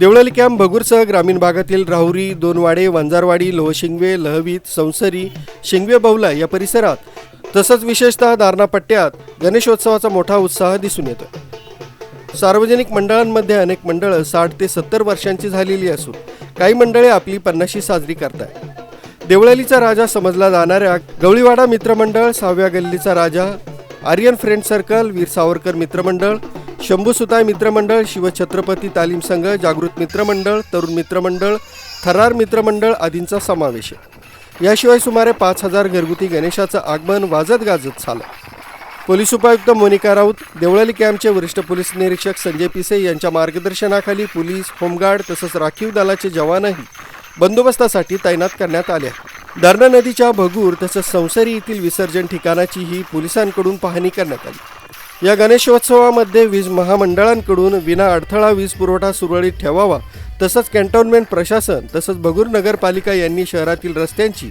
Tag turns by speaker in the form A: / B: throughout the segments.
A: Deolali camp भगूरसह ग्रामीण भागातील राहुरी दोनवाडे वंजारवाडी लोहशिंगवे लहवीत संसरी शिंगवे बहुला या परिसरात तसंच विशेषतः दारणा पट्ट्यात गणेशोत्सवाचा मोठा उत्साह दिसून येतो सार्वजनिक मंडळांमध्ये अनेक मंडळं साठ ते सत्तर वर्षांची झालेली असून काही मंडळे आपली पन्नाशी साजरी करतात देवळालीचा राजा समजला जाणाऱ्या गवळीवाडा मित्रमंडळ सहाव्या गल्लीचा राजा आर्यन फ्रेंड सर्कल वीर सावरकर मित्रमंडळ शंभूसुताय मित्रमंडळ शिवछत्रपती तालीम संघ जागृत मित्रमंडळ तरुण मित्रमंडळ थरार मित्रमंडळ आदींचा समावेश आहे. याशिवाय सुमारे पाच हजार घरगुती गणेशाचं आगमन वाजत गाजत झालं. पोलीस उपायुक्त मोनिका राऊत देवळाली कॅम्पचे वरिष्ठ पोलीस निरीक्षक संजय पिसे यांच्या मार्गदर्शनाखाली पोलीस होमगार्ड तसंच राखीव दलाचे जवानही बंदोबस्तासाठी तैनात करण्यात आले आहेत. दारणा नदीच्या भगूर तसंच संसरी येथील विसर्जन ठिकाणाचीही पोलिसांकडून पाहणी करण्यात आली. या गणेशोत्सवामध्ये वीज महामंडळांकडून विना अडथळा वीज पुरवठा सुरळीत ठेवावा तसंच कॅन्टोन्मेंट प्रशासन तसंच भगूर नगरपालिका यांनी शहरातील रस्त्यांची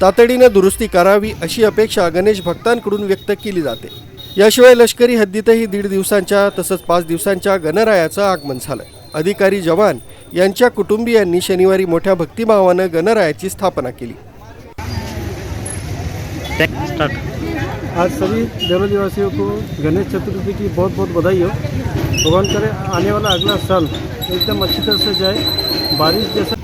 A: तातडीनं दुरुस्ती करावी अशी अपेक्षा गणेश भक्तांकडून व्यक्त केली जाते. याशिवाय लष्करी हद्दीतही दीड दिवसांच्या तसंच पाच दिवसांच्या गणरायाचं आगमन झालं. अधिकारी जवान यांच्या कुटुंबियांनी शनिवारी मोठ्या भक्तिभावानं गणरायाची स्थापना केली.
B: स्टार्ट
C: आज सभी देवली वासियों को गणेश चतुर्थी की बहुत बहुत बधाई हो। भगवान करे आने वाला अगला साल एकदम अच्छी तरह से जाए। बारिश जैसा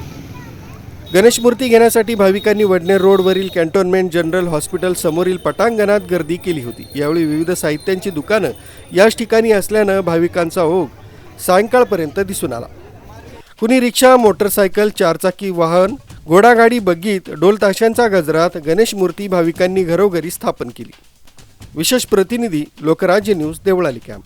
A: गणेश मूर्ती घेण्यासाठी भाविकांनी वडनेर रोडवरील कॅन्टोन्मेंट जनरल हॉस्पिटल समोरील पटांगणात गर्दी केली होती. यावेळी विविध साहित्यांची दुकानं याच ठिकाणी असल्यानं भाविकांचा ओघ सायंकाळपर्यंत दिसून आला. कुणी रिक्षा मोटरसायकल चारचाकी वाहन घोडागाडी बग्गीत ढोलताशांचा गजरात गणेश मूर्ती भाविकांनी घरोघरी स्थापन केली. विशेष प्रतिनिधी लोकराज्य न्यूज देवळाली कॅम्प.